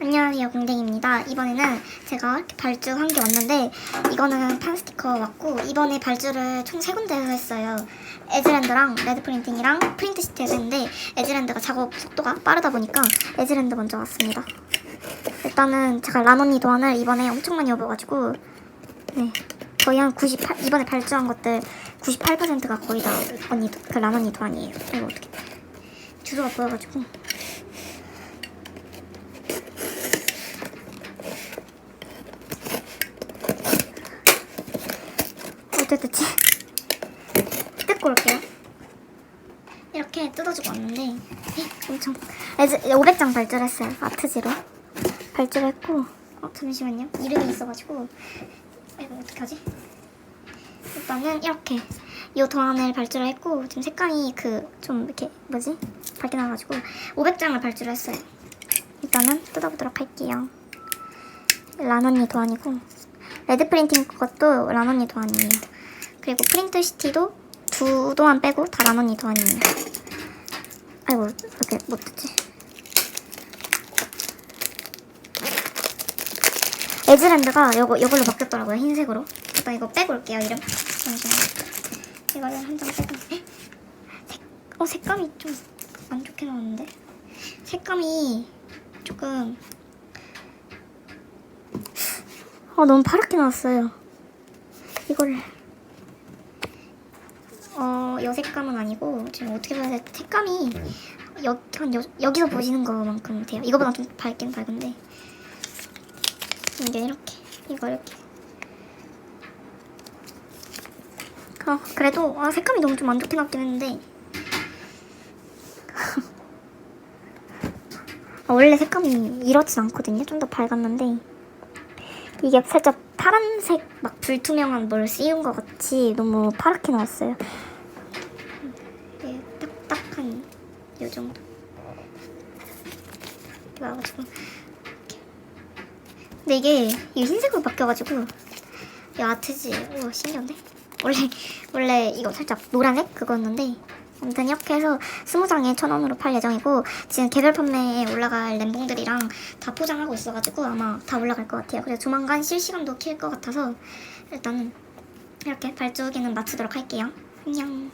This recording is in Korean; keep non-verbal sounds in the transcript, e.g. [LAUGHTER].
안녕하세요 공댕입니다. 이번에는 제가 이렇게 발주 한게 왔는데 이거는 판 스티커 왔고 이번에 발주를 총 세 군데에서 했어요. 에즈랜드랑 레드 프린팅이랑 프린트 시트에서 했는데 에즈랜드가 작업 속도가 빠르다 보니까 에즈랜드 먼저 왔습니다. 일단은 제가 란언니 도안을 이번에 엄청 많이 업어가지고 네 거의 한 98, 이번에 발주한 것들 98%가 거의 다 언니, 도- 그 란언니 도안이에요. 이거 어떻게 주소가 보여가지고 어땠지? 뜯고 올게요. 이렇게 뜯어주고 왔는데 에, 엄청 에즈 500장 발주를 했어요. 아트지로 발주를 했고 어 잠시만요. 이름이 있어가지고 이거 어떻게 하지? 일단은 이렇게 이 도안을 발주를 했고 지금 색감이 그 좀 이렇게 뭐지 밝게 나와가지고 500장을 발주를 했어요. 일단은 뜯어보도록 할게요. 란 언니 도안이고 레드 프린팅 것도 란 언니 도안이에요. 그리고 프린트 시티도 두 도안 빼고 다 란언니 도안이에요. 아이고 이렇게 못 듣지. 에즈랜드가 요거 이걸로 바뀌었더라고요 흰색으로. 일단 이거 빼고 올게요 이름. 잠시만요. 이거를 한 장 빼고. 헉! 색, 어 색감이 좀 안 좋게 나왔는데. 색감이 조금 어 너무 파랗게 나왔어요. 이거를 어, 여 색감은 아니고 지금 어떻게 봐야 돼? 색감이 여, 한 여, 여기서 보시는 것만큼 돼요. 이거보다 좀 밝긴 밝은데 이게 이렇게 이거 이렇게 어, 그래도 아, 색감이 너무 좀 안 좋게 나왔긴 했는데 아, [LAUGHS] 원래 색감이 이렇진 않거든요. 좀 더 밝았는데 이게 살짝 파란색 막 불투명한 뭘 씌운 것 같이 너무 파랗게 나왔어요. 이게 딱딱한 요 정도. 이렇게 나와가지고 이렇게. 근데 이게 이 흰색으로 바뀌어가지고 이 아트지. 오 신기한데? 원래 원래 이거 살짝 노란색 그거였는데 아무튼 이렇게 해서 스무 장에 천 원으로 팔 예정이고 지금 개별 판매에 올라갈 램봉들이랑 다 포장하고 있어가지고 아마 다 올라갈 것 같아요. 그래서 조만간 실시간도 킬 것 같아서 일단은 이렇게 발주기는 마치도록 할게요. 안녕.